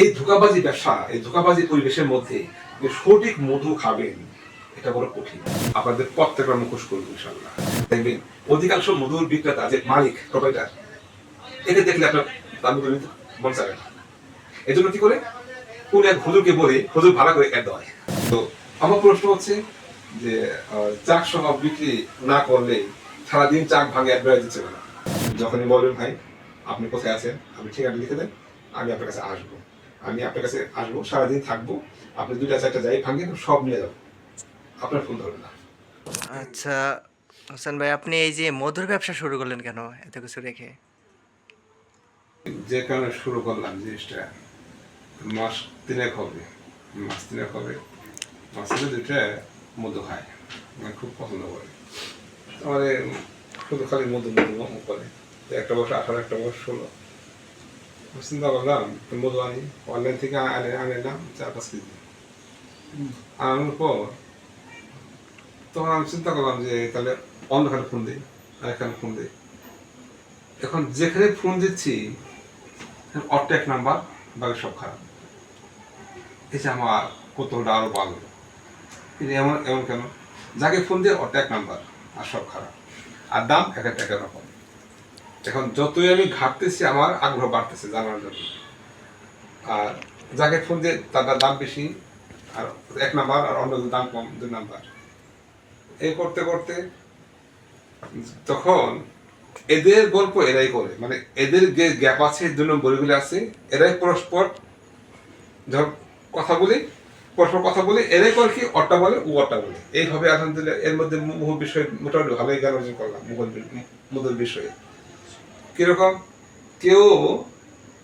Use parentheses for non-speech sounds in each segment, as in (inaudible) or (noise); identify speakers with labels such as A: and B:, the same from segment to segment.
A: এই ধোকাবাজি ব্যবসা, এই ধোকাবাজি পরিবেশের মধ্যে সঠিক মধু খাবেন, এটা বড় কঠিন। আপনাদের প্রত্যেকটা মুখোশ করব ইনশাল্লাহ দেখবেন, অধিকাংশ মধুর বিক্রেতা, যে মালিক প্রোপাইটার একে দেখলে আপনার দাম মন চাবে না। এই জন্য কি করে? কোন এক হুজুরকে বলে, হুজুর ভাড়া করে এক দেওয়ায় তো আমার প্রশ্ন হচ্ছে যে চাক সহ বিক্রি না করলে সারাদিন চাক ভাঙে এক বেড়া দিচ্ছে না যখনই বলবেন, ভাই, আপনি কোথায় আছেন? আপনি ঠিকানা লিখে দেন, আমি আপনার কাছে আসব। আমি আপনার কাছে আসব সারাদিন থাকব। আপনি দুইটা চারটা যাই ভাঙেন সব নিয়ে যাব। আপনার ফোন ধরবে না।
B: আচ্ছা হোসেন ভাই আপনি এই যে মধুর ব্যবসা শুরু করলেন কেন এত কিছু রেখে?
A: যে কারণে শুরু করলাম জিনিসটা। মাস তিনেক হবে। মাস তিনেক হবে। মাস তিনে দুইটা মধু খায়। মানে খুব পছন্দ করে। আমার শুধু খালি মধু মধু মধু করে। একটা বছর আঠারো একটা বছর ষোলো। চিন্তা করলাম মধু আনি অনলাইন থেকে আনে আনলাম চার পাঁচ কেজি আনানোর পর তখন আমি চিন্তা করলাম যে তাহলে অন্যখানে ফোন দিই এখানে ফোন দিই এখন যেখানে ফোন দিচ্ছি অট্যাক নাম্বার বাকি সব খারাপ যে আমার কতটা আরও ভালো কিন্তু এমন এমন কেন যাকে ফোন দিয়ে অট্যাক নাম্বার আর সব খারাপ আর দাম এক এক এক রকম এখন যতই আমি ঘাটতেছি আমার আগ্রহ বাড়তেছে জানার জন্য। আর যাকে ফোন দিয়ে তার দাম বেশি, আর এক নাম্বার, আর অন্য দাম কম, দুই নাম্বার। এই করতে করতে তখন এদের গল্প এরাই করে। মানে এদের যে গ্যাপ আছে দুই নম্বরগুলো আছে, এরাই পরস্পর ধর কথা বলি, পরস্পর কথা বলে, এরাই করে কি, অট্টা বলে ও অট্টা বলে। এইভাবে আলহামদুলিল্লাহ, এর মধ্যে মুহ বিষয় মোটামুটি ভালোই জ্ঞান অর্জন করলাম মুঘল মুঘল বিষয়ে। কীরকম? কেউ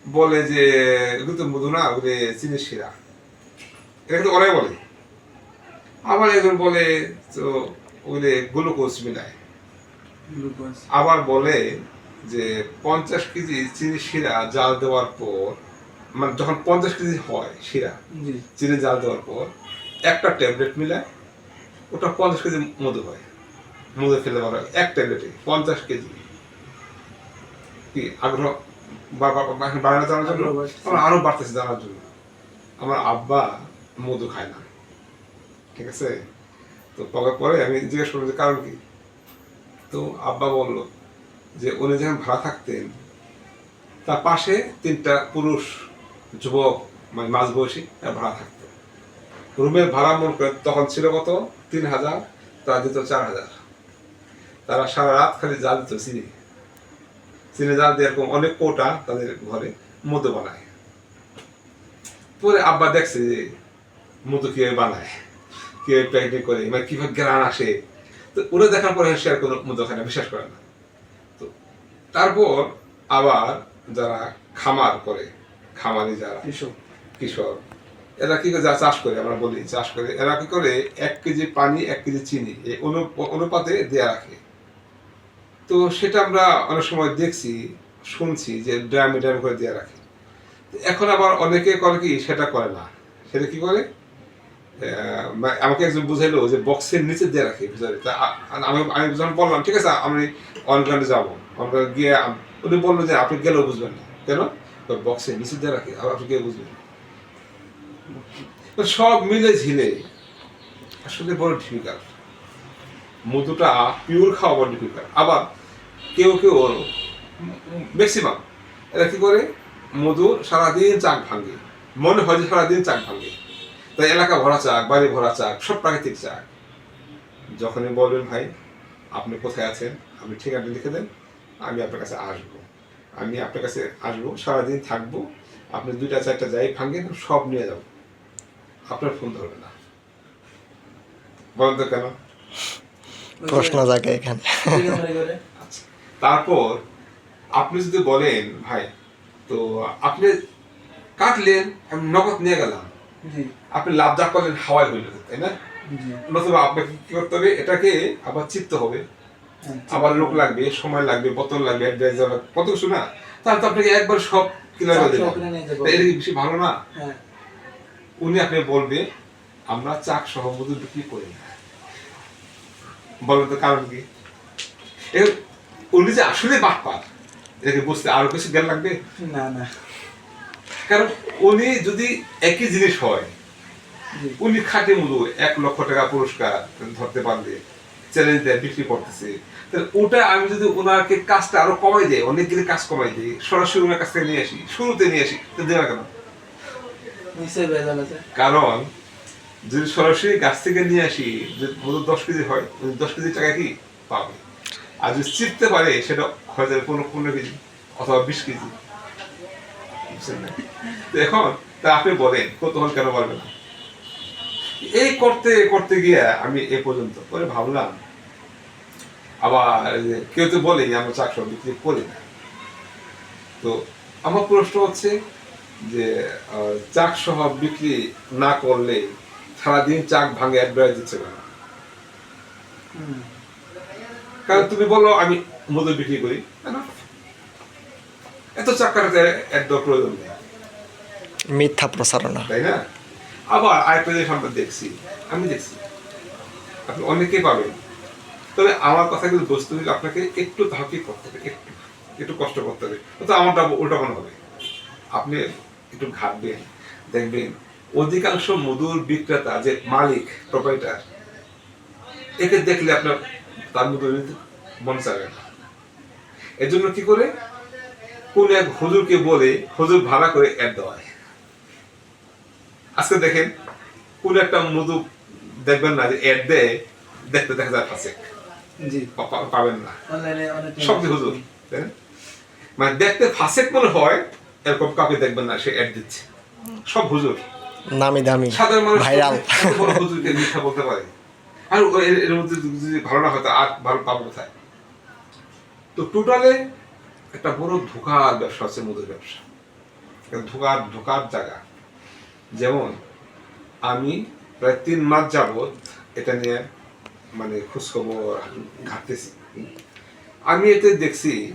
A: বলে যে এগুলো তো মধু না ওগুলো চিনি শিরা। এটা কিন্তু ওরাই বলে। আবার একজন বলে তো ওগুলো গ্লুকোজ মিলায়। আবার বলে যে পঞ্চাশ কেজি চিনি শিরা জাল দেওয়ার পর মানে যখন পঞ্চাশ কেজি হয় শিরা চিনি জাল দেওয়ার পর একটা ট্যাবলেট মিলায় ওটা পঞ্চাশ কেজি মধু হয়। মধু ফেলে হয় এক ট্যাবলেটে পঞ্চাশ কেজি। কি আগ্রহ বা- বা- বা- এখন বাড়ানো জানার জন্য? আমার আরও বাড়তেছে জানার জন্য। আমার আব্বা মধু খায় না। ঠিক আছে? তো পরে পরে আমি জিজ্ঞেস করলাম যে কারণ কি? তো আব্বা বলল যে উনি যখন ভাড়া থাকতেন তার পাশে তিনটা পুরুষ যুবক মানে মাঝ বয়সী ভাড়া থাকতো। রুমের ভাড়া মনে করে তখন ছিল কত? তিন হাজার তারা দিত চার হাজার। তারা সারা রাত খালি জাল দিত চিনি এরকম অনেক কোটা তাদের ঘরে মধু বানায়। পরে আব্বা দেখছে যে মধু কীভাবে বানায় কীভাবে প্যাকেটিং করে মানে কীভাবে গ্রান আসে। তো ওরা দেখার পরে সে আর কোনো মধু খায় না বিশ্বাস করে না। তো তারপর আবার যারা খামার করে খামারি যারা কৃষক কৃষক এরা কি করে যা চাষ করে আমরা বলি চাষ করে এরা কি করে এক কেজি পানি এক কেজি চিনি এই অনু- অনুপাতে দেয়া রাখে। তো সেটা আমরা অনেক সময় দেখছি, শুনছি যে ড্রামে ড্রাম করে দেয়া রাখে। এখন আবার অনেকে করে কি, সেটা করে না। সেটা কি করে? আমাকে একজন বুঝাইলো যে বক্সের নিচে দিয়ে রাখে ভিতরে। তা আমি আমি যখন বললাম, ঠিক আছে, আমি অনগ্রাউন্ডে যাব। অনগ্রাউন্ড গিয়ে উনি বলল যে, আপনি গেলেও বুঝবেন না। কেন? বক্সের নিচে দিয়ে রাখে আর আপনি গিয়ে বুঝবেন। সব মিলে ঝিলে। আসলে বড় ডিফিকাল্ট মধুটা পিওর খাওয়া বড় ডিফিকাল্ট আবার কেউ কেউ ম্যাক্সিমাম এরা কি করে? মধু সারাদিন চাক ভাঙে মনে হয় যে সারাদিন চাক ভাঙে তাই এলাকা ভরা চাক বাড়ি ভরা চাক সব প্রাকৃতিক চাক। যখনই বলবেন ভাই আপনি কোথায় আছেন? আপনি ঠিকানা লিখে দেন। আমি আপনার কাছে আসব। আমি আপনার কাছে আসব সারাদিন থাকব। আপনি দুইটা চারটা যাই ভাঙেন সব নিয়ে যাব। আপনার ফোন ধরবে না। বলেন তো কেন?
B: প্রশ্ন জাগে এখানে।
A: তারপর আপনি যদি বলেন ভাই তো আপনি কাটলেন আমি নগদ নিয়ে গেলাম। আপনি লাভ যা করলেন হাওয়ায় হইল তাই না? নতুবা আপনাকে কি করতে হবে? এটাকে আবার চিত্ত হবে। আবার লোক লাগবে সময় লাগবে বোতল লাগবে কত কিছু না? তাহলে তো আপনাকে একবার সব কিনে
C: সব
A: দিলাম।
C: কিনে নিয়ে যাব।
A: তা এটা কি বেশি ভালো না?
C: হ্যাঁ।
A: উনি আপনি বলবে আমরা চাক সহ মধু বিক্রি করি না। বলেন তো কারণ কি? উনি যে আসলে বাটপার এটাকে বুঝতে আরও কিছু জ্ঞান লাগবে?
C: না না।
A: কারণ উনি যদি একই জিনিস হয় উনি খাটে মধু এক লক্ষ টাকা পুরস্কার ধরতে পারলে চ্যালেঞ্জ দেয় বিক্রি করতেছে। তাহলে ওটা আমি যদি ওনাকে কাজটা আরও কমাই দেয় অনেকগুলি কাজ কমাই দিই সরাসরি ওনার কাছ থেকে নিয়ে আসি শুরুতে নিয়ে আসি তো দেওয়া কেন?
C: নিশ্চয়ই
A: কারণ যদি সরাসরি গাছ থেকে নিয়ে আসি যদি দশ কেজি হয় দশ কেজি টাকা কি পাবে? আর যদি চিপতে পারে, সেটা হয়ে যাবে পনেরো পনেরো কেজি অথবা বিশ কেজি। এখন তা আপনি বলেন কতক্ষণ কেন পারবে না? এই করতে করতে গিয়ে আমি এ পর্যন্ত পরে ভাবলাম, আবার কেউ তো বলেনি আমরা চাকরি বিক্রি করি না। তো আমার প্রশ্ন হচ্ছে যে চাক সহ বিক্রি না করলে সারাদিন চাক ভাঙে অ্যাডভাইস দিচ্ছে
C: হুম।
A: কারণ তুমি বলো আমি মধু বিক্রি করি। এত চাক কাটাতে প্রয়োজন নেই।
B: মিথ্যা প্রচারণা।
A: তাই না? আবার আরেকটা জিনিস আমরা দেখছি আমি দেখছি আপনি অনেকেই পাবেন। তবে আমার কথা কিন্তু বস্তু হলে আপনাকে একটু ধাপি করতে হবে একটু একটু কষ্ট করতে হবে। তো আমারটা উল্টা মনে হবে। আপনি একটু ঘাটবেন দেখবেন অধিকাংশ মধুর বিক্রেতা যে মালিক প্রোপাইটার একে দেখলে আপনার তার মধু নিতে মন চাবে না। এর জন্য কি করে? কোন এক হুজুরকে বলে হুজুর ভাড়া করে অ্যাড দেওয়ায় আজকে দেখেন কোন একটা মধু দেখবেন না যে অ্যাড দেয় দেখতে দেখা যায় পাশে পাবেন না। সব হুজুর মানে দেখতে ফাঁসেক মনে হয় এরকম কাউকে দেখবেন না সে অ্যাড দিচ্ছে। সব হুজুর।
B: নামি দামি
A: সাধারণ মানুষ
B: ভাইরাল।
A: হুজুরকে মিথ্যা বলতে পারে। আর এর মধ্যে যদি ভালো না হয় আর ভালো পাবো কোথায়? তো টোটালে একটা বড় ধোকার ব্যবসা আছে মধুর ব্যবসা। ধোকার ধোকার জায়গা। যেমন, আমি প্রায় তিন মাস যাবত এটা নিয়ে মানে খোঁজখবর ঘাটতেছি। আমি এতে দেখছি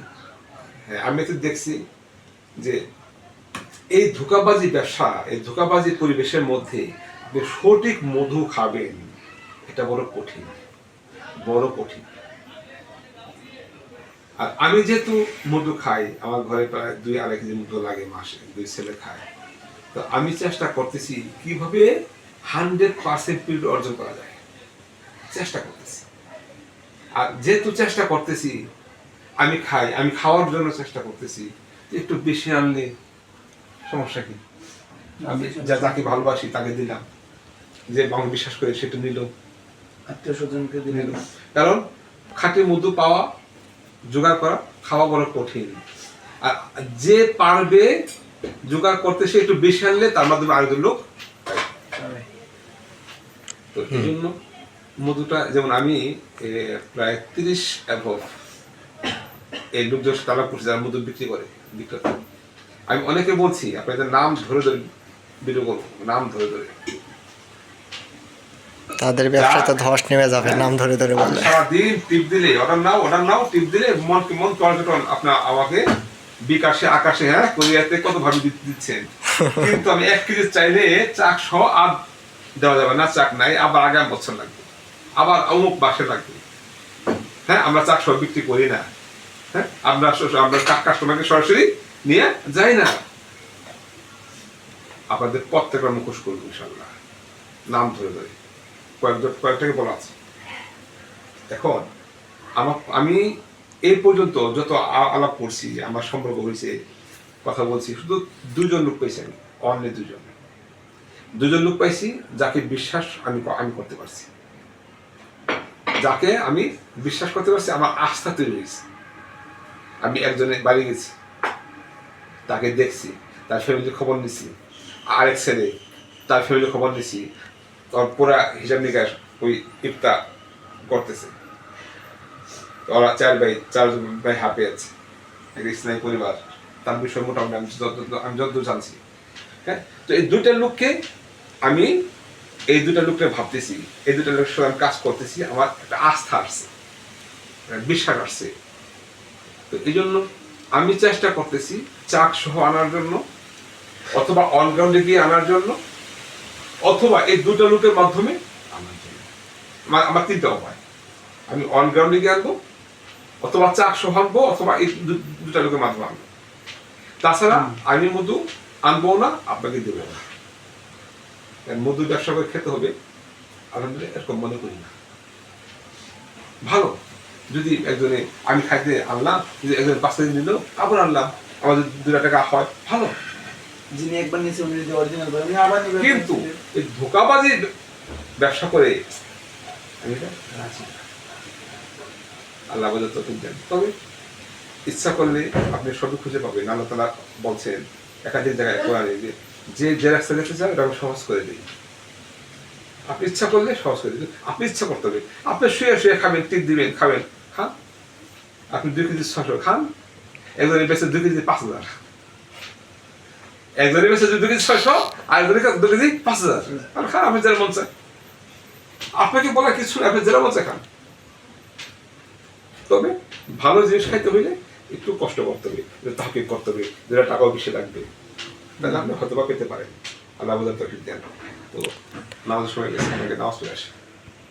A: হ্যাঁ আমি এতে দেখছি যে এই ধোকাবাজি ব্যবসা, এই ধোকাবাজি পরিবেশের মধ্যে আপনি সঠিক মধু খাবেন। এটা বড় কঠিন বড় কঠিন। আর আমি যেহেতু মধু খাই, আমার ঘরে প্রায় দুই আড়াই কেজি মধু লাগে মাসে, দুই ছেলে খায়। তো আমি চেষ্টা করতেছি কীভাবে হান্ড্রেড পার্সেন্ট পিরিয়ড অর্জন করা যায়। চেষ্টা করতেছি। আর যেহেতু চেষ্টা করতেছি, আমি খাই, আমি খাওয়ার জন্য চেষ্টা করতেছি একটু বেশি আনলে সমস্যা কি? আমি যা যাকে ভালোবাসি তাকে দিলাম, যে বাংলা বিশ্বাস করে সেটা নিল।
C: আত্মীয় স্বজনকে দিলেন
A: কারণ খাঁটি মধু পাওয়া জোগাড় করা খাওয়া বড় কঠিন। আর যে পারবে জোগাড় করতে সে একটু বেশি আনলে তার মাধ্যমে আরেকজন লোক তো এই জন্য মধুটা যেমন আমি প্রায় তিরিশ অ্যাভব এই লোকজন আলাপ করছি যারা মধু বিক্রি করে বিক্রেতা। আমি অনেকে বলছি আপনাদের নাম ধরে ধরে ভিডিও করব নাম ধরে ধরে।
B: তাদের ব্যবসায় তো ধস নেমে যাবে নাম ধরে ধরে বললে
A: সারাদিন টিপ দিলে অর্ডার নাও অর্ডার নাও টিপ দিলে মন কি মন আপনার আমাকে বিকাশে আকাশে হ্যাঁ কোরিয়াতে কত ভাবে দিচ্ছেন। (laughs) কিন্তু আমি এক কেজি চাইলে চাক সহ আর দেওয়া যাবে না চাক নাই আবার আগামী বছর লাগবে। আবার অমুক বাসে লাগবে। হ্যাঁ আমরা চাক সহ বিক্রি করি না। হ্যাঁ আমরা আমরা চাক কাস্টমারকে সরাসরি নিয়ে যাই না। আপনাদের প্রত্যেকটা মুখোশ করব ইনশাল্লাহ। নাম ধরে ধরে। কয়েকটাকে বলা আছে। এখন, আমার, আমি এই পর্যন্ত যত আলাপ করছি, আমার সম্পর্ক হয়েছে, কথা বলছি, শুধু দুজন লোক আমি দুজন দুজন লোক পাইছি যাকে বিশ্বাস আমি আমি করতে পারছি। যাকে আমি বিশ্বাস করতে পারছি, আমার আস্থা তৈরি হয়েছে। আমি একজনের বাড়ি গেছি, তাকে দেখছি, তার ফ্যামিলির খবর নিছি। আরেক ছেলে, তার ফ্যামিলির খবর নিছি তোর পুরা হিসাব নিকাশ ওই ইফতা করতেছে। ওরা চার ভাই চার ভাই হাঁপে আছে। একটা ইসলামী পরিবার। তার বিষয়ে মোটামুটি আমি যত আমি যতদূর জানছি। হ্যাঁ? তো এই দুইটা লোককে আমি এই দুটা লোককে ভাবতেছি। এই দুটা লোকের সঙ্গে আমি কাজ করতেছি। আমার একটা আস্থা আসছে। বিশ্বাস আসছে। তো এই জন্য আমি চেষ্টা করতেছি চাক সহ আনার জন্য অথবা অনগ্রাউন্ডে গিয়ে আনার জন্য। অথবা এই দুটো লোকের মাধ্যমে আমার আমার তিনটা উপায়। আমি অনগ্রাউন্ডে গিয়ে আনব অথবা চাক সহ আনব অথবা এই দুটা লোকের মাধ্যমে আনব। তাছাড়া আমি মধু আনব না আপনাকে দেবো না। মধু ব্যবসা করে খেতে হবে। আলহামদুলিল্লাহ এরকম মনে করি না। ভালো। যদি একজনে আমি খাইতে আনলাম যদি একজন পাঁচ কেজি নিল আবার আনলাম। আমাদের দু টাকা হয় ভালো।
C: যিনি একবার নিচে উনি যদি অরিজিনাল করেন উনি আবার নিবেন।
A: কিন্তু এই ধোকাবাজি ব্যবসা করে আমি রাজি আল্লাহ আমাদের তো দেন। তবে ইচ্ছা করলে আপনি সবই খুঁজে পাবেন। আল্লাহ তালা বলছেন একাধিক জায়গায় কোরআনে যে যে যে রাস্তা যেতে চান ওটা সহজ করে দিই আপনি ইচ্ছা করলে সহজ করে দিন। আপনি ইচ্ছা করতে হবে। আপনি শুয়ে শুয়ে খাবেন টিপ দিবেন, খাবেন। খান। আপনি দুই কেজি ছশো খান। একজনের বেশি দুই কেজি পাঁচ হাজার। একজনের বেশি দুই কেজি ছয়শো, আর কাছে দুই কেজি পাঁচ হাজার। আর খান, আপনি যেটা মন আপনাকে বলা কিছু আপনি যেটা মন খান। তবে ভালো জিনিস খাইতে হইলে একটু কষ্ট করতে হবে তাকে করতে হবে যেটা টাকাও বেশি লাগবে। তাহলে আপনি হয়তো বা পেতে পারেন। আল্লাহ বোঝার তো দেন। তো নামাজের সময় গেছে, আমাকে নামাজ পড়ে আসে